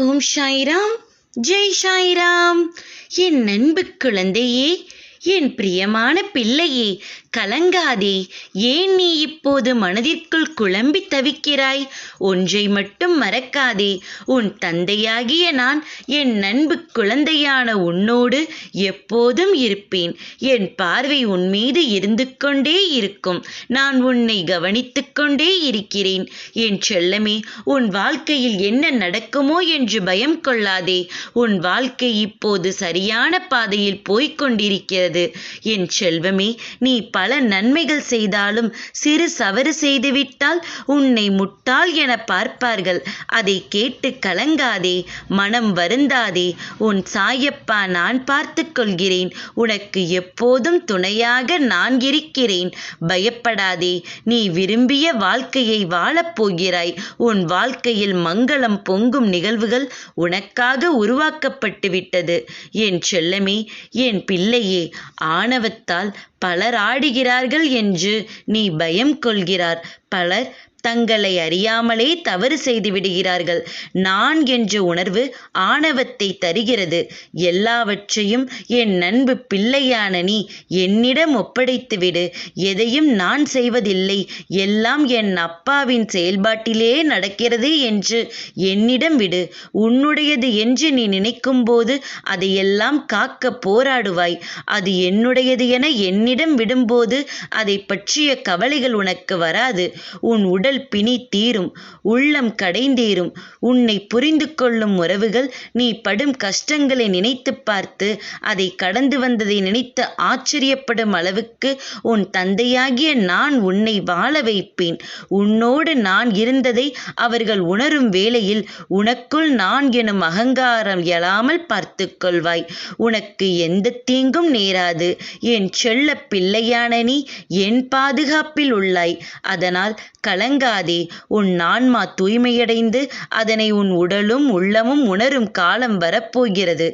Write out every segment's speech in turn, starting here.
ஓம் சாய்ராம். ஜெய் சாய்ராம். என் அன்பு குழந்தையே என் பிரியமான பிள்ளையே கலங்காதே ஏன் நீ இப்போது மனதிற்குள் குழம்பி தவிக்கிறாய்? ஒன்றை மட்டும் மறக்காதே உன் தந்தையாகிய நான் என் நண்பு குழந்தையான உன்னோடு எப்போதும் இருப்பேன். என் பார்வை உன் மீது இருந்து கொண்டே இருக்கும். நான் உன்னை கவனித்துக் கொண்டே இருக்கிறேன். என் செல்லமே உன் வாழ்க்கையில் என்ன நடக்குமோ என்று பயம் கொள்ளாதே. உன் வாழ்க்கை இப்போது சரியான பாதையில் போய்க் கொண்டிருக்கிறது. என் செல்வமே நீ பல நன்மைகள் செய்தாலும் சிறு சவறு செய்துவிட்டால் உன்னை முட்டாள் என பார்ப்பார்கள். அதை கேட்டு கலங்காதே மனம் வருந்தாதே உன் சாயப்பா நான் பார்த்து கொள்கிறேன். உனக்கு எப்போதும் துணையாக நான் இருக்கிறேன். பயப்படாதே நீ விரும்பிய வாழ்க்கையை வாழப் போகிறாய். உன் வாழ்க்கையில் மங்களம் பொங்கும் நிகழ்வுகள் உனக்காக உருவாக்கப்பட்டு விட்டது என் செல்லமே என் பிள்ளையே ஆணவத்தால் பலராடி ஆடுகிறார்கள் என்று நீ பயம் கொள்கிறார். பலர் தங்களை அறியாமலே தவறு செய்து விடுகிறார்கள். நான் என்ற உணர்வு ஆணவத்தை தருகிறது. எல்லாவற்றையும் என் நண்பு பிள்ளையான நீ என்னிடம் ஒப்படைத்து விடு. எதையும் நான் செய்வதில்லை. எல்லாம் என் அப்பாவின் செயல்பாட்டிலே நடக்கிறது என்று என்னிடம் விடு. உன்னுடையது என்று நீ நினைக்கும்போது அதையெல்லாம் காக்க போராடுவாய். அது என்னுடையது என என்னிடம் விடும்போது அதை பற்றிய கவலைகள் உனக்கு வராது. உன் உடல் பிணி தீரும் உள்ளம் கடைந்தேறும். உன்னை புரிந்து கொள்ளும் உறவுகள் நீ படும் கஷ்டங்களை நினைத்து பார்த்து அதை கடந்து வந்ததை நினைத்து ஆச்சரியப்படும் அளவுக்கு உன் தந்தையாகிய நான் உன்னை வாழ வைப்பேன். உன்னோடு நான் இருந்ததை அவர்கள் உணரும் வேளையில் உனக்குள் நான் எனும் அகங்காரம் எழாமல் பார்த்து கொள்வாய். உனக்கு எந்த தீங்கும் நேராது. என் செல்ல பிள்ளையான நீ என் பாதுகாப்பில் உள்ளாய். அதனால் கலங்க கலங்காதே உன் ஆன்மா தூய்மையடைந்து அதனை உன் உடலும் உள்ளமும் உணரும் காலம் வரப்போகிறது.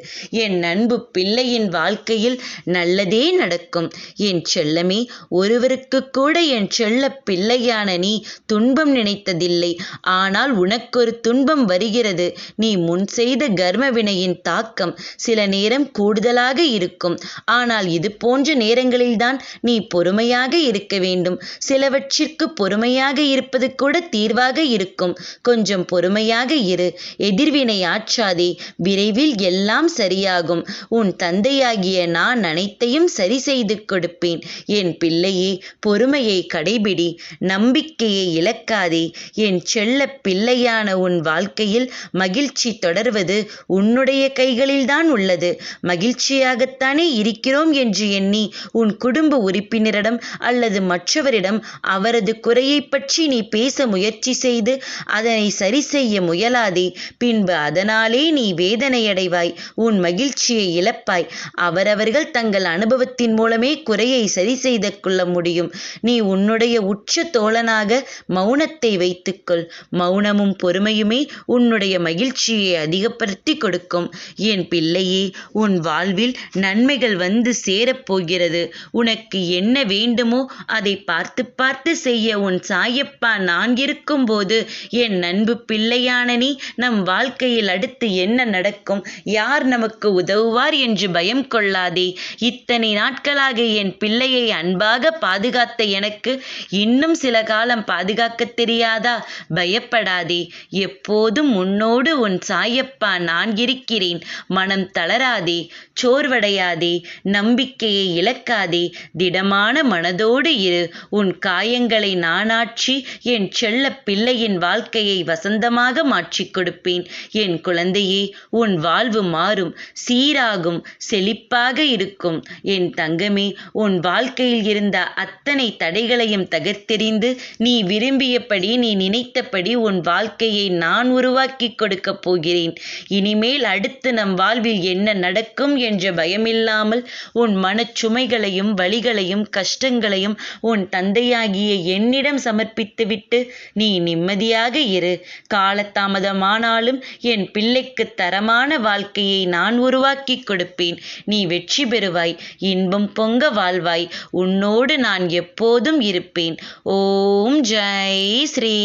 என் அன்பு பிள்ளையின் வாழ்க்கையில் நல்லதே நடக்கும். என் செல்லமே ஒருவருக்கு கூட என் செல்ல பிள்ளையான நீ துன்பம் நினைத்ததில்லை. ஆனால் உனக்கொரு துன்பம் வருகிறது. நீ முன் செய்த கர்ம வினையின் தாக்கம் சில நேரம் கூடுதலாக இருக்கும். ஆனால் இது போன்ற நேரங்களில்தான் நீ பொறுமையாக இருக்க வேண்டும். சிலவற்றிற்கு பொறுமையாக இருப்ப இருப்பது கூட தீர்வாக இருக்கும். கொஞ்சம் பொறுமையாக இரு. எதிர்வினை ஆற்றாதே. விரைவில் எல்லாம் சரியாகும். உன் தந்தையாகிய நான் அனைத்தையும் சரி செய்து கொடுப்பேன். என் பிள்ளையே பொறுமையை கடைபிடி. நம்பிக்கையை இழக்காதே. என் செல்ல பிள்ளையான உன் வாழ்க்கையில் மகிழ்ச்சி தொடர்வது உன்னுடைய கைகளில்தான் உள்ளது. மகிழ்ச்சியாகத்தானே இருக்கிறோம் என்று எண்ணி உன் குடும்ப உறுப்பினரிடம் அல்லது மற்றவரிடம் அவரது குறையை பற்றி நீ பேச முயற்சி செய்து அதனை சரி செய்ய முயலாதே. பின்பு அதனாலே நீ வேதனையடைவாய் உன் மகிழ்ச்சியை இழப்பாய். அவரவர்கள் தங்கள் அனுபவத்தின் மூலமே குறையை சரி செய்து கொள்ள முடியும். நீ உன்னுடைய உச்ச தோழனாக மௌனத்தை வைத்துக்கொள். மௌனமும் பொறுமையுமே உன்னுடைய மகிழ்ச்சியை அதிகப்படுத்தி கொடுக்கும். என் பிள்ளையே உன் வாழ்வில் நன்மைகள் வந்து சேரப்போகிறது உனக்கு என்ன வேண்டுமோ அதை பார்த்து பார்த்து செய்ய உன் சாயப்பா நான் இருக்கும்போது என் அன்பு பிள்ளையான நீ நம் வாழ்க்கையில் அடுத்து என்ன நடக்கும்? யார் நமக்கு உதவுவார் என்று பயம் கொள்ளாதே. இத்தனை நாட்களாக என் பிள்ளையை அன்பாக பாதுகாத்த எனக்கு இன்னும் சில காலம் பாதுகாக்க தெரியாதா? பயப்படாதே. எப்போதும் உன்னோடு உன் சாயப்பா நான் இருக்கிறேன். மனம் தளராதே. சோர்வடையாதே. நம்பிக்கையை இழக்காதே. திடமான மனதோடு இரு. உன் காயங்களை நானாட்சி என் செல்ல பிள்ளையின் வாழ்க்கையை வசந்தமாக மாற்றிக் கொடுப்பேன். என் குழந்தையே உன் வாழ்வு மாறும் சீராகும் செழிப்பாக இருக்கும். என் தங்கமே உன் வாழ்க்கையில் இருந்த அத்தனை தடைகளையும் தகர்த்தெறிந்து நீ விரும்பியபடி நீ நினைத்தபடி உன் வாழ்க்கையை நான் உருவாக்கி கொடுக்கப் போகிறேன். இனிமேல் அடுத்து நம் வாழ்வில் என்ன நடக்கும் என்ற பயமில்லாமல் உன் மனச்சுமைகளையும் வழிகளையும் கஷ்டங்களையும் உன் தந்தையாகிய என்னிடம் சமர்ப்பித்து விட்டு நீ நிம்மதியாக இரு. காலதாமதமானாலும் என் பிள்ளைக்கு தரமான வாழ்க்கையை நான் உருவாக்கி கொடுப்பேன். நீ வெற்றி பெறுவாய். இன்பம் பொங்க வாழ்வாய். உன்னோடு நான் எப்போதும் இருப்பேன். ஓம் ஜெய் ஸ்ரீ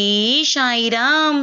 சாய்ராம்.